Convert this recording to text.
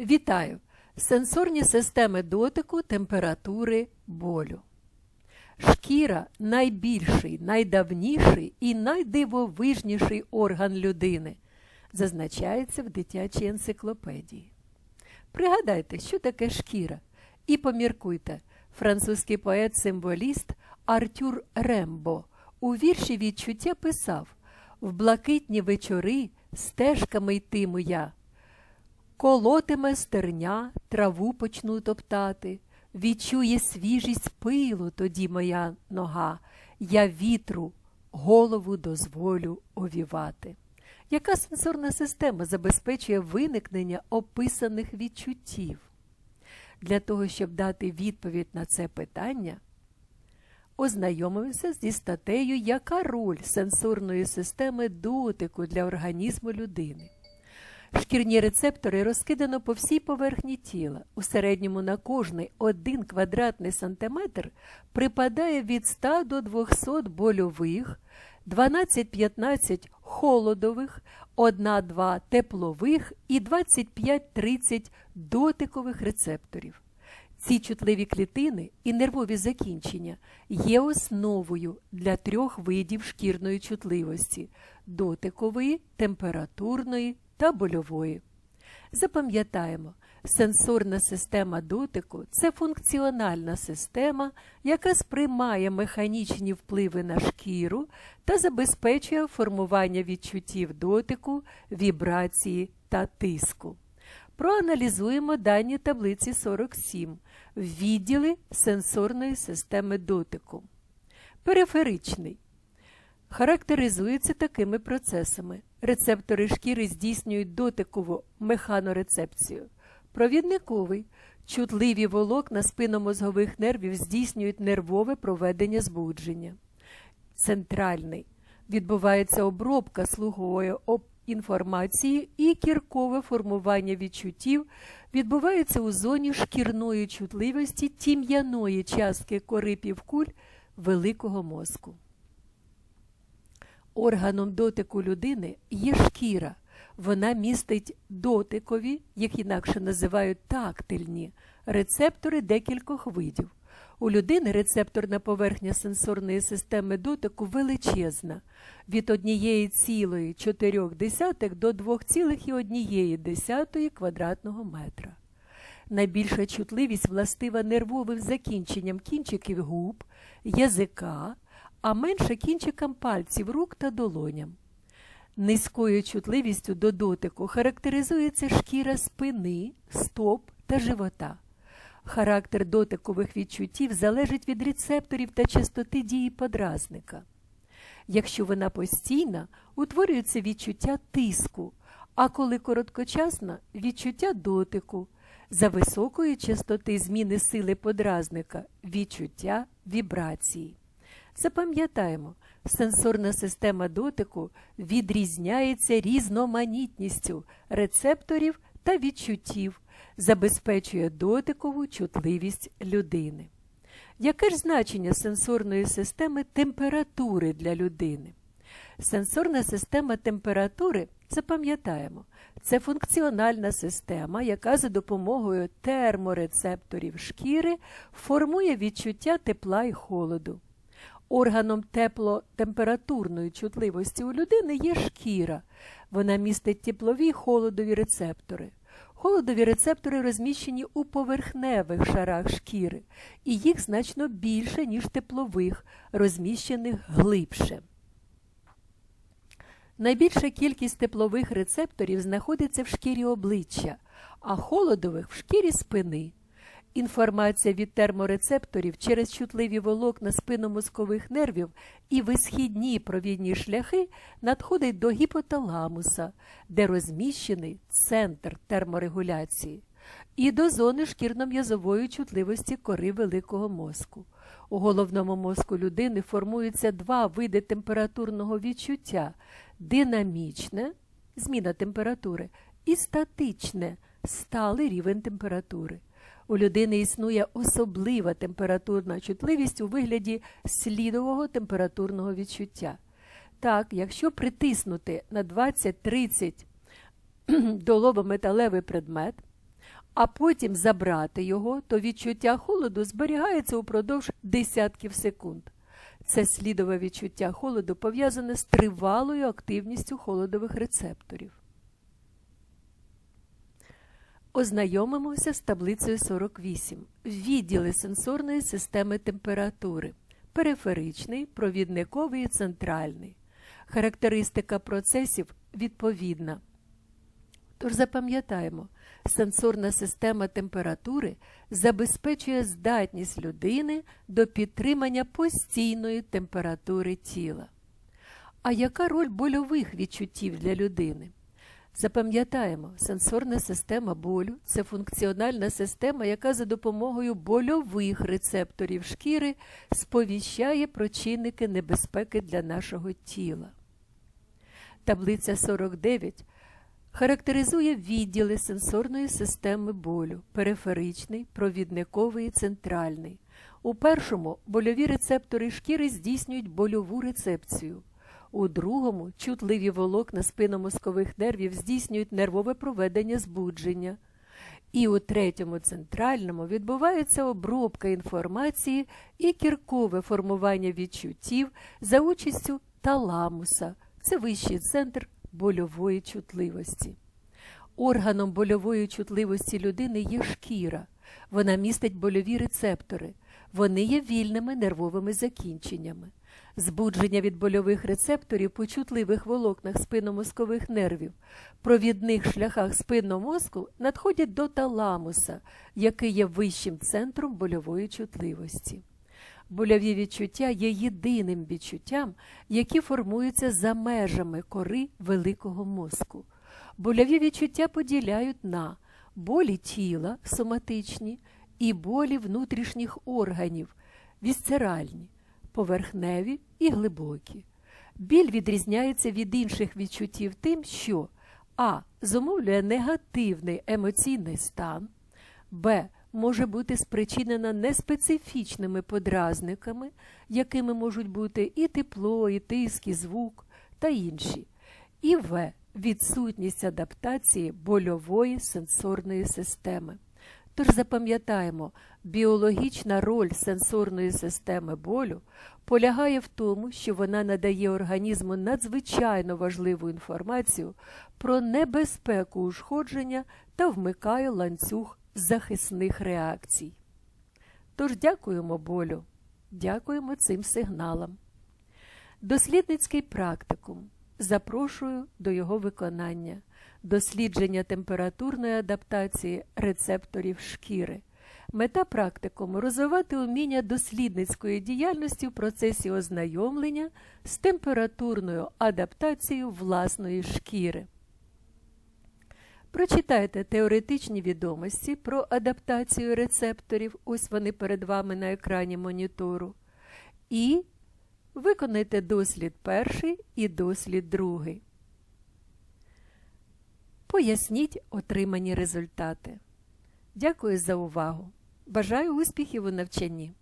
Вітаю! Сенсорні системи дотику, температури, болю. Шкіра найбільший, найдавніший і найдивовижніший орган людини, зазначається в дитячій енциклопедії. Пригадайте, що таке шкіра, і поміркуйте, французький поет-символіст Артюр Рембо у вірші відчуття писав В блакитні вечори стежками йтиму я. Колотиме стерня, траву почну топтати, відчує свіжість пилу тоді моя нога, я вітру голову дозволю овівати. Яка сенсорна система забезпечує виникнення описаних відчуттів? Для того, щоб дати відповідь на це питання, ознайомився зі статтею Яка роль сенсорної системи дотику для організму людини? Шкірні рецептори розкидано по всій поверхні тіла. У середньому на кожний один квадратний сантиметр припадає від 100 до 200 больових, 12-15 холодових, 1-2 теплових і 25-30 дотикових рецепторів. Ці чутливі клітини і нервові закінчення є основою для трьох видів шкірної чутливості дотикової, температурної та больової. Запам'ятаємо, сенсорна система дотику це функціональна система, яка сприймає механічні впливи на шкіру та забезпечує формування відчуттів дотику, вібрації та тиску. Проаналізуємо дані таблиці 47 відділи сенсорної системи дотику. Периферичний характеризується такими процесами. Рецептори шкіри здійснюють дотикову механорецепцію. Провідниковий чутливі волокна спиномозгових нервів здійснюють нервове проведення збудження. Центральний відбувається обробка слухової інформації і кіркове формування відчуттів відбувається у зоні шкірної чутливості тім'яної частки кори півкуль великого мозку. Органом дотику людини є шкіра. Вона містить дотикові, їх інакше називають тактильні, рецептори декількох видів. У людини рецепторна поверхня сенсорної системи дотику величезна від 1,4 до 2,1 квадратного метра. Найбільша чутливість властива нервовим закінченням кінчиків губ, язика, а менше кінчикам пальців рук та долоням. Низькою чутливістю до дотику характеризується шкіра спини, стоп та живота. Характер дотикових відчуттів залежить від рецепторів та частоти дії подразника. Якщо вона постійна, утворюється відчуття тиску, а коли короткочасна відчуття дотику, за високої частоти зміни сили подразника, відчуття вібрації. Запам'ятаємо, сенсорна система дотику відрізняється різноманітністю рецепторів та відчуттів, забезпечує дотикову чутливість людини. Яке ж значення сенсорної системи температури для людини? Сенсорна система температури, запам'ятаємо, це функціональна система, яка за допомогою терморецепторів шкіри формує відчуття тепла і холоду. Органом теплотемпературної чутливості у людини є шкіра. Вона містить теплові холодові рецептори. Холодові рецептори розміщені у поверхневих шарах шкіри, і їх значно більше, ніж теплових, розміщених глибше. Найбільша кількість теплових рецепторів знаходиться в шкірі обличчя, а холодових в шкірі спини. Інформація від терморецепторів через чутливі волокна спиномозкових нервів і висхідні провідні шляхи надходить до гіпоталамуса, де розміщений центр терморегуляції, і до зони шкірно-м'язової чутливості кори великого мозку. У головному мозку людини формуються два види температурного відчуття динамічне зміна температури і статичне сталий рівень температури. У людини існує особлива температурна чутливість у вигляді слідового температурного відчуття. Так, якщо притиснути на 20-30 долово металевий предмет, а потім забрати його, то відчуття холоду зберігається упродовж десятків секунд. Це слідове відчуття холоду пов'язане з тривалою активністю холодових рецепторів. Ознайомимося з таблицею 48. Відділи сенсорної системи температури. Периферичний, провідниковий і центральний. Характеристика процесів відповідна. Тож запам'ятаємо, сенсорна система температури забезпечує здатність людини до підтримання постійної температури тіла. А яка роль больових відчуттів для людини? Запам'ятаємо, сенсорна система болю це функціональна система, яка за допомогою больових рецепторів шкіри сповіщає про чинники небезпеки для нашого тіла. Таблиця 49 характеризує відділи сенсорної системи болю периферичний, провідниковий і центральний. У першому больові рецептори шкіри здійснюють больову рецепцію. У другому чутливі волокна спинномозкових нервів здійснюють нервове проведення збудження. І у третьому центральному відбувається обробка інформації і кіркове формування відчуттів за участю таламуса. Це вищий центр больової чутливості. Органом больової чутливості людини є шкіра. Вона містить больові рецептори. Вони є вільними нервовими закінченнями. Збудження від больових рецепторів по чутливих волокнах спинномозкових нервів, провідних шляхах спинного надходять до таламуса, який є вищим центром больової чутливості. Больові відчуття є єдиним відчуттям, які формуються за межами кори великого мозку. Больові відчуття поділяють на болі тіла соматичні і болі внутрішніх органів, вісцеральні, поверхневі і глибокі. Біль відрізняється від інших відчуттів тим, що а. Зумовлює негативний емоційний стан, б може бути спричинена неспецифічними подразниками, якими можуть бути і тепло, і тиск, і звук та інші, і В. Відсутність адаптації больової сенсорної системи. Тож запам'ятаємо, біологічна роль сенсорної системи болю полягає в тому, що вона надає організму надзвичайно важливу інформацію про небезпеку ушкодження та вмикає ланцюг захисних реакцій. Тож дякуємо болю, дякуємо цим сигналам. Дослідницький практикум. Запрошую до його виконання, дослідження температурної адаптації рецепторів шкіри. Мета практикуму розвивати уміння дослідницької діяльності в процесі ознайомлення з температурною адаптацією власної шкіри. Прочитайте теоретичні відомості про адаптацію рецепторів, ось вони перед вами на екрані монітору. І виконайте дослід перший і дослід другий. Поясніть отримані результати. Дякую за увагу! Бажаю успіхів у навчанні!